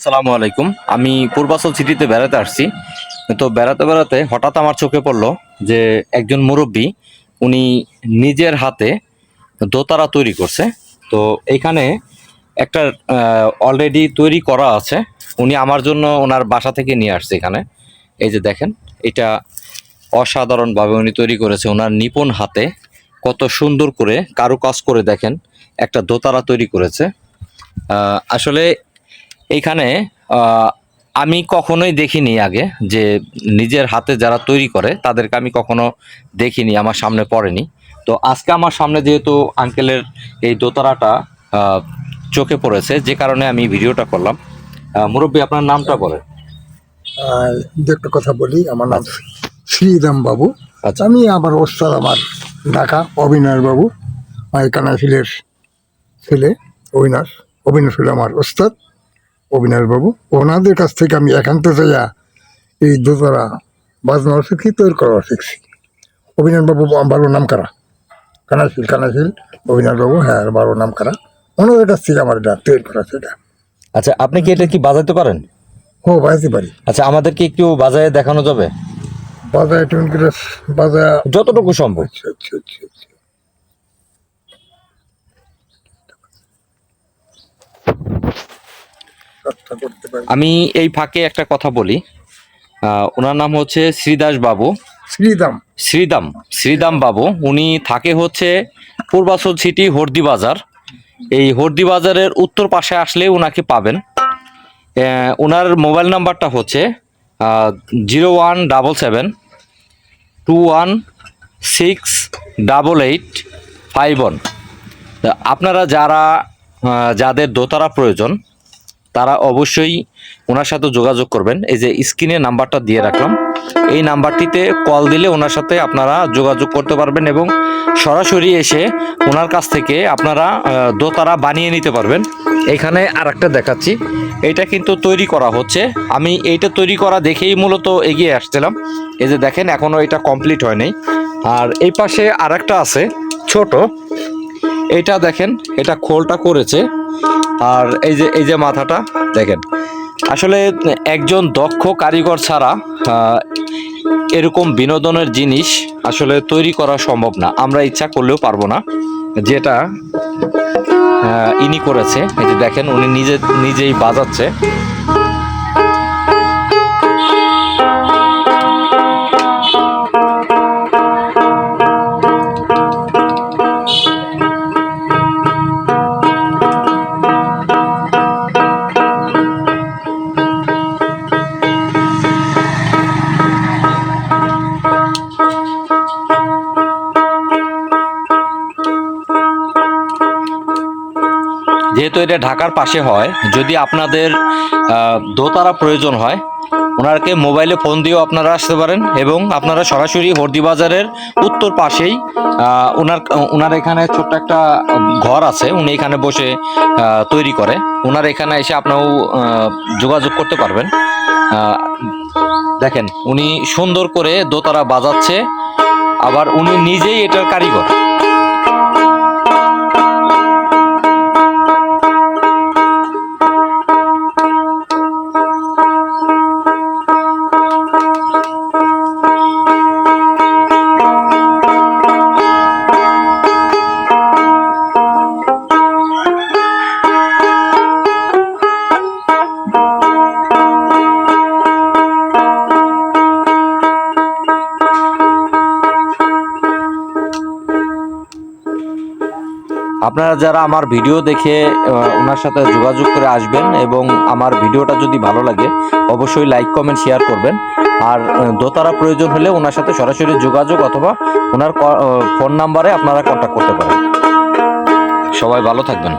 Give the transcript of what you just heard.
আসসালামু আলাইকুম। আমি পূর্বাচল সিটিতে বেড়াতে আসছি। তো বেড়াতে বেড়াতে হঠাৎ আমার চোখে পড়ল যে একজন মুরব্বী, উনি নিজের হাতে দোতারা তৈরি করছে। তো এখানে একটা অলরেডি তৈরি করা আছে। উনি আমার জন্য ওনার বাসা থেকে নিয়ে আসছে এখানে। এই যে দেখেন, এটা অসাধারণভাবে উনি তৈরি করেছে। ওনার নিপুণ হাতে কত সুন্দর করে কারুকাজ করে দেখেন, একটা দোতারা তৈরি করেছে। আসলে এইখানে আমি কখনোই দেখিনি আগে যে নিজের হাতে যারা তৈরি করে তাদেরকে আমি কখনো দেখিনি আমার সামনে পড়েনি। তো আজকে আমার সামনে যেহেতু আঙ্কেলের এই দোতারাটা চোখে পড়েছে যে কারণে আমি ভিডিওটা করলাম। মুরব্বী আপনার নামটা বলেন। দু একটা কথা বলি আমার নাম শ্রীরাম বাবু। আচ্ছা। আমি আমার ওস্তাদ আমার ঢাকা অবিনাশ বাবু কানাশিলের ছেলে অবিনাশ অবিনাশ হলো আমার ওস্তাদ। অবিনাশ বাবু ওনাদের কাছ থেকে আমি একান্ত চাইয়া এই দোতরা বাজনাও শিখি তৈরি করা শিখছি। অবিনাশ বাবু বারো নাম করা? কানাশিল কানাশিল অবিনাশ বাবু হ্যাঁ বারো নাম করা? ওনাদের কাছ থেকে আমার এটা তৈরি করা সেটা আচ্ছা আপনি কি এটা কি বাজাতে পারেন? ও বাজাতে পারি। আচ্ছা আমাদেরকে একটু বাজায় দেখানো যাবে? বাজায় টুন করে বাজায় যতটুকু সম্ভব। আচ্ছা আচ্ছা আচ্ছা আচ্ছা। আমি এই ফাঁকে একটা কথা বলি। ওনার নাম হচ্ছে শ্রীদাস বাবু। শ্রীদাম। শ্রীদাম শ্রীদাম বাবু। উনি থাকে হচ্ছে পূর্বাচল সিটি হর্দি বাজার এই হর্দি বাজারের উত্তর পাশে আসলে ওনাকে পাবেন। ওনার মোবাইল নাম্বারটা হচ্ছে zero one double seven two one six double eight five one. আপনারা যারা যাদের দোতারা প্রয়োজন তারা অবশ্যই ওনার সাথে যোগাযোগ করবেন। এই যে স্ক্রিনে নাম্বারটা দিয়ে রাখলাম। এই নাম্বারটিতে কল দিলে ওনার সাথে আপনারা যোগাযোগ করতে পারবেন এবং সরাসরি এসে ওনার কাছ থেকে আপনারা দোতারা বানিয়ে নিতে পারবেন। এখানে আর একটা দেখাচ্ছি। এটা কিন্তু তৈরি করা হচ্ছে। আমি এইটা তৈরি করা দেখেই মূলত এগিয়ে আসছিলাম। এই যে দেখেন এখনও এটা কমপ্লিট হয়নি আর এই পাশে আর আছে, ছোট। এটা দেখেন, এটা খোলটা করেছে। আর এই যে এই যে মাথাটা, দেখেন। আসলে একজন দক্ষ কারিগর ছাড়া এরকম বিনোদনের জিনিস আসলে তৈরি করা সম্ভব না। আমরা ইচ্ছা করলেও পারব না। যেটা ইনি করেছে, এই যে দেখেন, উনি নিজে, নিজেই বাজাচ্ছে। এটা ঢাকার পাশে হয়, যদি আপনাদের দোতারা প্রয়োজন হয়, ওনারকে মোবাইলে ফোন দিয়েও আপনারা আসতে পারেন এবং আপনারা সরাসরি হর্দি বাজারের উত্তর পাশেই ওনার ওনার এখানে ছোট্ট একটা ঘর আছে, উনি এখানে বসে তৈরি করে। ওনার এখানে এসে আপনারাও যোগাযোগ করতে পারবেন। দেখেন, উনি সুন্দর করে দোতারা বাজাচ্ছে, আবার উনি নিজেই এটার কারিগর। আপনারা যারা আমার ভিডিও দেখে ওনার সাথে যোগাযোগ করে আসবেন এবং আমার ভিডিওটা যদি ভালো লাগে, অবশ্যই লাইক কমেন্ট শেয়ার করবেন। আর দোতারা প্রয়োজন হলে ওনার সাথে সরাসরি যোগাযোগ অথবা ওনার ফোন নাম্বারে আপনারা কন্ট্যাক্ট করতে পারেন। সবাই ভালো থাকবেন।